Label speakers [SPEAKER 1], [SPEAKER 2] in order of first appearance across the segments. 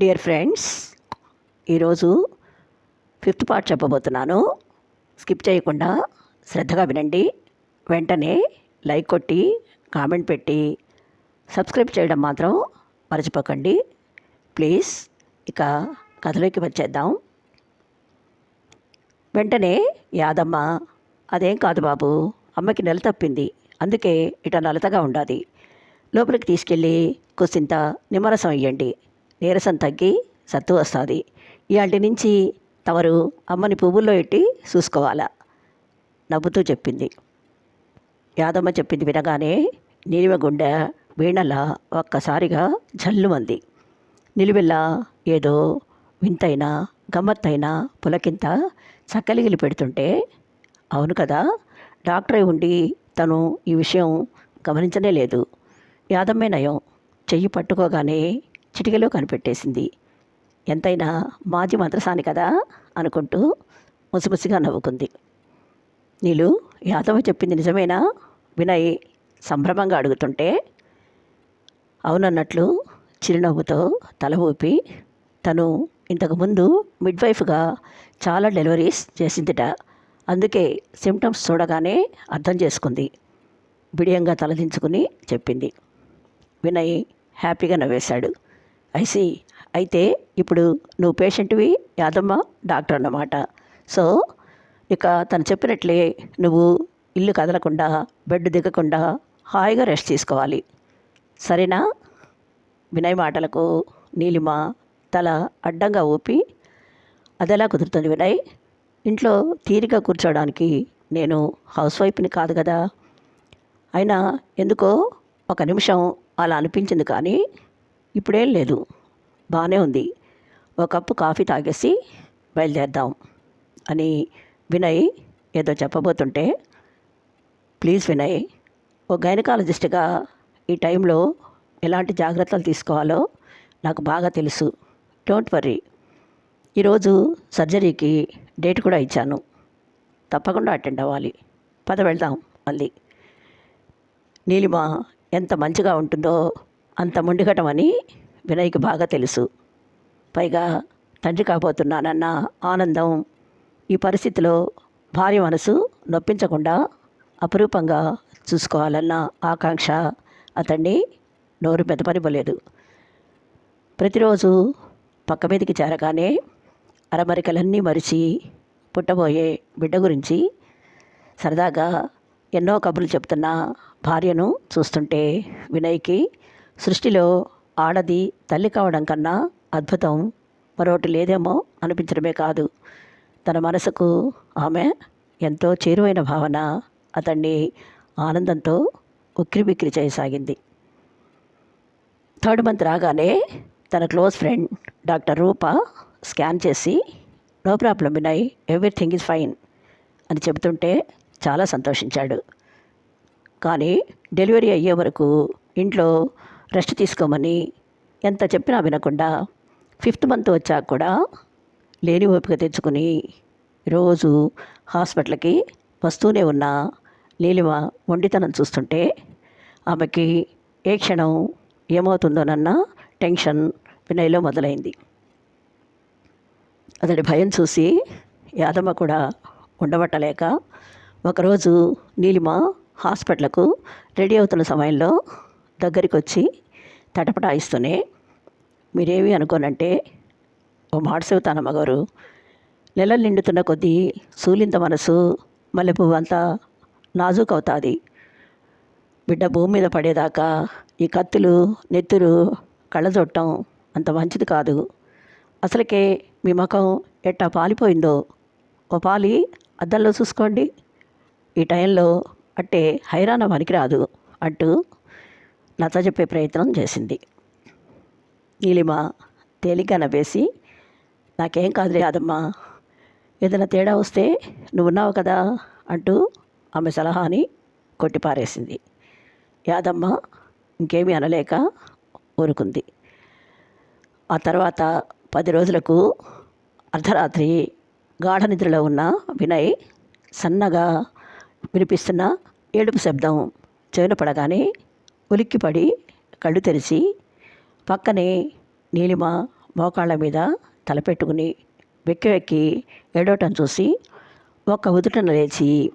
[SPEAKER 1] Dear friends ఈరోజు fifth part చెప్పబోతున్నాను. Skip చేయకుండా శ్రద్ధగా వినండి. వెంటనే లైక్ కొట్టి కామెంట్ పెట్టి సబ్స్క్రైబ్ చేయడం మాత్రం మర్చిపోకండి. ప్లీజ్ ఇక కథలోకి వచ్చేద్దాం. వెంటనే యాదమ్మ అదేం కాదు బాబు అమ్మకి నెల తప్పింది అందుకే ఇట నలతగా ఉండాలి లోపలికి తీసుకెళ్ళి కుసింత నిమ్మరసం ఇయ్యండి. నీరసం తగ్గి సత్తు వస్తుంది. ఇవాటి నుంచి తమరు అమ్మని పువ్వుల్లో ఎట్టి చూసుకోవాలా? నవ్వుతూ చెప్పింది. యాదమ్మ చెప్పింది వినగానే నీలిమ గుండె వీణలా ఒక్కసారిగా జల్లుమంది. నిలువెల్లా ఏదో వింతైన గమ్మత్తైన పులకింత చక్కలిగిలి పెడుతుంటే అవును కదా డాక్టర్ ఉండి తను ఈ విషయం గమనించనే లేదు. యాదమ్మే నయం. చెయ్యి పట్టుకోగానే చిటికలో కనిపెట్టేసింది. ఎంతైనా మాజీ మంత్రసాని కదా? అనుకుంటూ ముసిముసిగా నవ్వుకుంది. నీలు యాదవ చెప్పింది నిజమేనా? వినయ్ సంభ్రమంగా అడుగుతుంటే అవునన్నట్లు చిరునవ్వుతో తల ఊపి తను ఇంతకుముందు మిడ్వైఫ్గా చాలా డెలివరీస్ చేసిందిట. అందుకే సిమ్టమ్స్ చూడగానే అర్థం చేసుకుంది. బిడియంగా తలదించుకుని చెప్పింది. వినయ్ హ్యాపీగా నవ్వేశాడు. ఐసి అయితే ఇప్పుడు నువ్వు పేషెంట్వి యాదమ్మ డాక్టర్ అన్నమాట. సో ఇక తను చెప్పినట్లే నువ్వు ఇల్లు కదలకుండా బెడ్ దిగకుండా హాయిగా రెస్ట్ తీసుకోవాలి. సరేనా? వినయ్ మాటలకు నీలిమ తల అడ్డంగా ఊపి అదెలా కుదురుతుంది వినయ్? ఇంట్లో తీరిక కూర్చోవడానికి నేను హౌస్ వైఫ్ని కాదు కదా. అయినా ఎందుకో ఒక నిమిషం అలా అనిపించింది కానీ ఇప్పుడేం లేదు. బాగానే ఉంది. ఒక కప్పు కాఫీ తాగేసి బయలుదేరదాం అని వినయ్ ఏదో చెప్పబోతుంటే ప్లీజ్ వినయ్ ఓ గైనకాలజిస్ట్గా ఈ టైంలో ఎలాంటి జాగ్రత్తలు తీసుకోవాలో నాకు బాగా తెలుసు. డోంట్ వర్రీ ఈరోజు సర్జరీకి డేట్ కూడా ఇచ్చాను. తప్పకుండా అటెండ్ అవ్వాలి. పద వెళ్దాం మళ్ళీ నీలిమ ఎంత మంచిగా ఉంటుందో అంత మొండిగటమని వినయ్కి బాగా తెలుసు. పైగా తండ్రి కాబోతున్నానన్న ఆనందం ఈ పరిస్థితిలో భార్య మనసు నొప్పించకుండా అపురూపంగా చూసుకోవాలన్న ఆకాంక్ష అతన్ని నోరు మెదపనివ్వలేదు ప్రతిరోజు పక్క మీదకి చేరగానే అరమరికలన్నీ మరిచి పుట్టబోయే బిడ్డ గురించి సరదాగా ఎన్నో కబుర్లు చెప్తున్న భార్యను చూస్తుంటే వినయ్కి సృష్టిలో ఆడది తల్లి కావడం కన్నా అద్భుతం. మరొకటి లేదేమో అనిపించడమే కాదు. తన మనసుకు ఆమె ఎంతో చేరువైన భావన. అతన్ని ఆనందంతో ఉక్కిరిబిక్కిరి చేయసాగింది. థర్డ్ మంత్ రాగానే తన close friend doctor Roopa scan చేసి no problem Vinay everything is fine అని చెబుతుంటే చాలా సంతోషించాడు. కానీ డెలివరీ అయ్యే వరకు ఇంట్లో రెస్ట్ తీసుకోమని ఎంత చెప్పినా వినకుండా ఫిఫ్త్ మంత్ వచ్చాక కూడా లేని ఓపిక తెచ్చుకుని రోజు హాస్పిటల్కి వస్తూనే ఉన్న నీలిమ వండితనం చూస్తుంటే ఆమెకి ఏ క్షణం ఏమవుతుందోనన్న టెన్షన్ వినయ్లో మొదలైంది. అతడి భయం చూసి యాదమ్మ కూడా ఉండబట్టలేక ఒకరోజు నీలిమ హాస్పిటల్కు రెడీ అవుతున్న సమయంలో దగ్గరికి వచ్చి తటపటాయిస్తూనే మీరేమి అనుకోనంటే ఓ మాట చెబుతానమ్మ గారు నెలలు నిండుతున్న కొద్దీ సూలింత మనసు మల్లెపువ్వు అంతా నాజూక్ అవుతుంది బిడ్డ భూమి మీద పడేదాకా ఈ కత్తులు నెత్తురు కళ్ళజొట్టం అంత మంచిది కాదు. అసలుకే మీ ముఖం ఎట్టా పాలిపోయిందో. ఓ పాలి అద్దంలో చూసుకోండి. ఈ టైంలో అట్టే హైరాణ పనికిరాదు అంటూ నచ్చజెప్పే ప్రయత్నం చేసింది. నీలిమ తేలిగ్గా నవ్వేసి నాకేం కాదులే కాదమ్మా ఏదైనా తేడా వస్తే నువ్వున్నావు కదా అంటూ ఆమె సలహాని కొట్టిపారేసింది. యాదమ్మ ఇంకేమీ అనలేక ఊరుకుంది. ఆ తర్వాత పది రోజులకు అర్ధరాత్రి గాఢ నిద్రలో ఉన్న వినయ్ సన్నగా వినిపిస్తున్న ఏడుపు శబ్దం చెవిన పడగానే ఉలిక్కిపడి కళ్ళు తెరిచి పక్కనే నీలిమ మోకాళ్ళ మీద తలపెట్టుకుని వెక్కి వెక్కి ఏడవటం చూసి ఒక్క ఉదుటన లేచి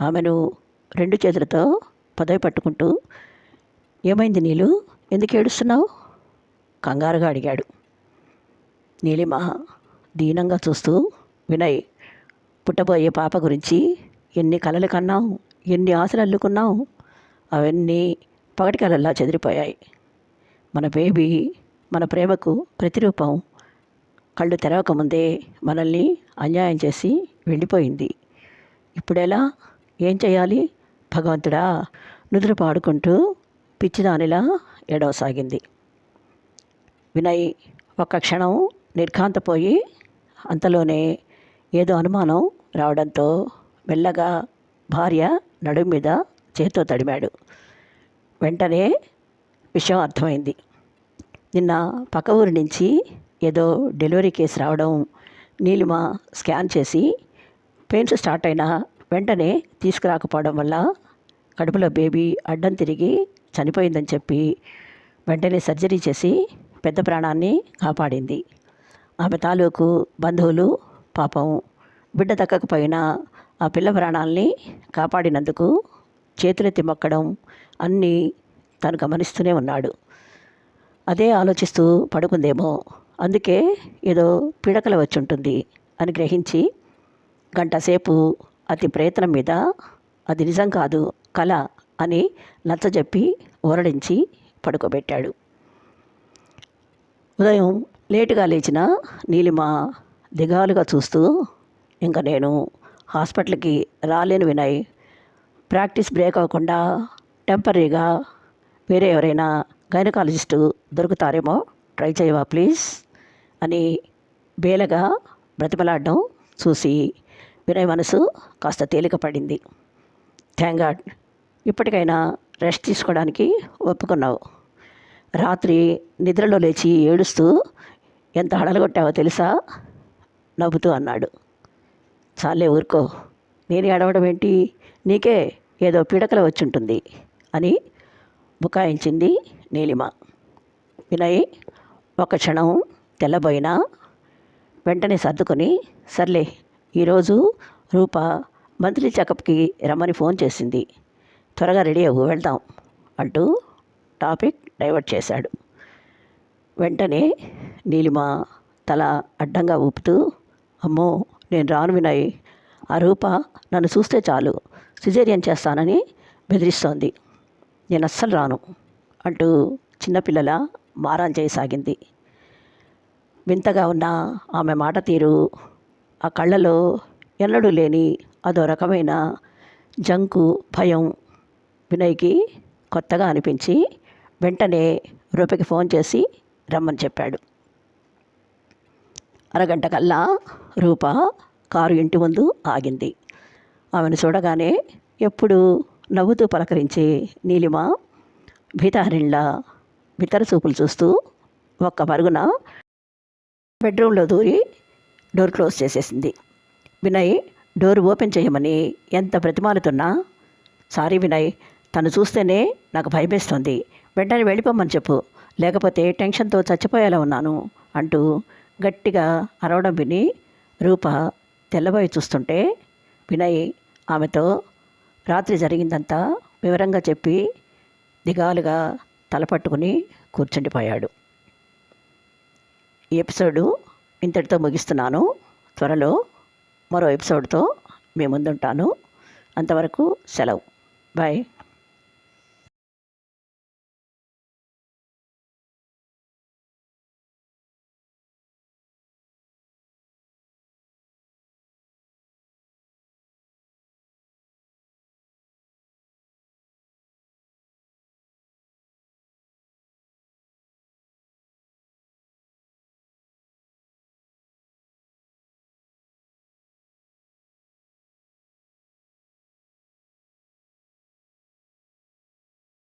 [SPEAKER 1] ఆమెను రెండు చేతులతో పదవి పట్టుకుంటూ ఏమైంది నీళ్ళు ఎందుకు ఏడుస్తున్నావు? కంగారుగా అడిగాడు. నీలిమ దీనంగా చూస్తూ వినయ్ పుట్టబోయే పాప గురించి ఎన్ని కలలు కన్నావు? ఎన్ని ఆశలు అల్లుకున్నావు? అవన్నీ పగటికలల్లా చెదిరిపోయాయి. మన బేబీ మన ప్రేమకు ప్రతిరూపం కళ్ళు తెరవకముందే మనల్ని అన్యాయం చేసి వెళ్ళిపోయింది ఇప్పుడెలా? ఏం చేయాలి భగవంతుడా నుదురు పాడుకుంటూ పిచ్చిదానిలా ఎడవసాగింది వినయ్ ఒక్క క్షణం నిర్ఘాంతపోయి అంతలోనే ఏదో అనుమానం రావడంతో మెల్లగా భార్య నడుము మీద చేత్తో తడిమాడు. వెంటనే విషయం అర్థమైంది. నిన్న పక్క ఊరి నుంచి ఏదో డెలివరీ కేసు రావడం నీలిమ స్కాన్ చేసి పెయిన్స్ స్టార్ట్ అయినా వెంటనే తీసుకురాకపోవడం వల్ల కడుపులో బేబీ అడ్డం తిరిగి చనిపోయిందని చెప్పి వెంటనే సర్జరీ చేసి పెద్ద ప్రాణాన్ని కాపాడింది. ఆమె తాలూకు బంధువులు పాపం. బిడ్డ దక్కకపోయినా ఆ పిల్ల ప్రాణాల్ని కాపాడినందుకు చేతులెత్తి మొక్కడం అన్నీ తను గమనిస్తూనే ఉన్నాడు. అదే ఆలోచిస్తూ పడుకుందేమో. అందుకే ఏదో పిడకల వచ్చి ఉంటుంది అని గ్రహించి గంటసేపు అతి ప్రయత్నం మీద అది నిజం కాదు కళ అని నచ్చజెప్పి ఊరడించి పడుకోబెట్టాడు. ఉదయం లేటుగా లేచిన నీలిమ దిగాలుగా చూస్తూ ఇంకా నేను హాస్పిటల్కి రాలేను వినయ్. ప్రాక్టీస్ బ్రేక్ అవ్వకుండా టెంపరీగా వేరే ఎవరైనా గైనకాలజిస్టు దొరుకుతారేమో? ట్రై చేయవా ప్లీజ్ అని బేలగా బ్రతిమలాడడం చూసి వినయ్ మనసు కాస్త తేలిక పడింది. థ్యాంక్ గాడ్ ఇప్పటికైనా రెస్ట్ తీసుకోవడానికి ఒప్పుకున్నావు. రాత్రి నిద్రలో లేచి ఏడుస్తూ ఎంత హడలగొట్టావో తెలుసా? నవ్వుతూ అన్నాడు. చాలే ఊరుకో. నేను ఏడవడం ఏంటి? నీకే ఏదో పిడకలు వచ్చుంటుంది. అని బుకాయించింది నీలిమ. వినయ్ ఒక క్షణం తెల్లబోయినా వెంటనే సర్దుకొని సర్లే ఈరోజు రూప మంత్లీ చెకప్కి రమ్మని ఫోన్ చేసింది. త్వరగా రెడీ అవ్వు వెళ్దాం అంటూ టాపిక్ డైవర్ట్ చేశాడు. వెంటనే నీలిమ తల అడ్డంగా ఊపుతూ అమ్మో నేను రాను వినయ్. ఆ రూప నన్ను చూస్తే చాలు. సిజేరియన్ చేస్తానని బెదిరిస్తోంది. నేను అస్సలు రాను అంటూ చిన్నపిల్లల మారం చేయసాగింది వింతగా ఉన్న ఆమె మాట తీరు ఆ కళ్ళలో ఎన్నడూ లేని అదో రకమైన జంకు భయం వినయ్కి కొత్తగా అనిపించి వెంటనే రూపకి ఫోన్ చేసి రమ్మని చెప్పాడు. అరగంట కల్లా రూప కారు ఇంటి ముందు ఆగింది. ఆమెను చూడగానే ఎప్పుడు నవ్వుతూ పలకరించే నీలిమ భీతాహరిణ్లా బిత్తర చూపులు చూస్తూ ఒక్క పరుగున బెడ్రూమ్లో దూరి డోర్ క్లోజ్ చేసేసింది. వినయ్ డోర్ ఓపెన్ చేయమని ఎంత బ్రతిమాలుతున్నా సారీ వినయ్ తను చూస్తేనే నాకు భయమేస్తుంది. వెంటనే వెళ్ళిపోమని చెప్పు. లేకపోతే టెన్షన్తో చచ్చిపోయేలా ఉన్నాను అంటూ గట్టిగా అరవడం విని రూప తెల్లబోయి చూస్తుంటే వినయ్ ఆమెతో రాత్రి జరిగిందంతా వివరంగా చెప్పి దిగాలుగా తలపట్టుకుని కూర్చుండిపోయాడు. ఈ ఎపిసోడు ఇంతటితో ముగిస్తున్నాను. త్వరలో మరో ఎపిసోడ్తో మీ ముందుంటాను. అంతవరకు సెలవు. బాయ్.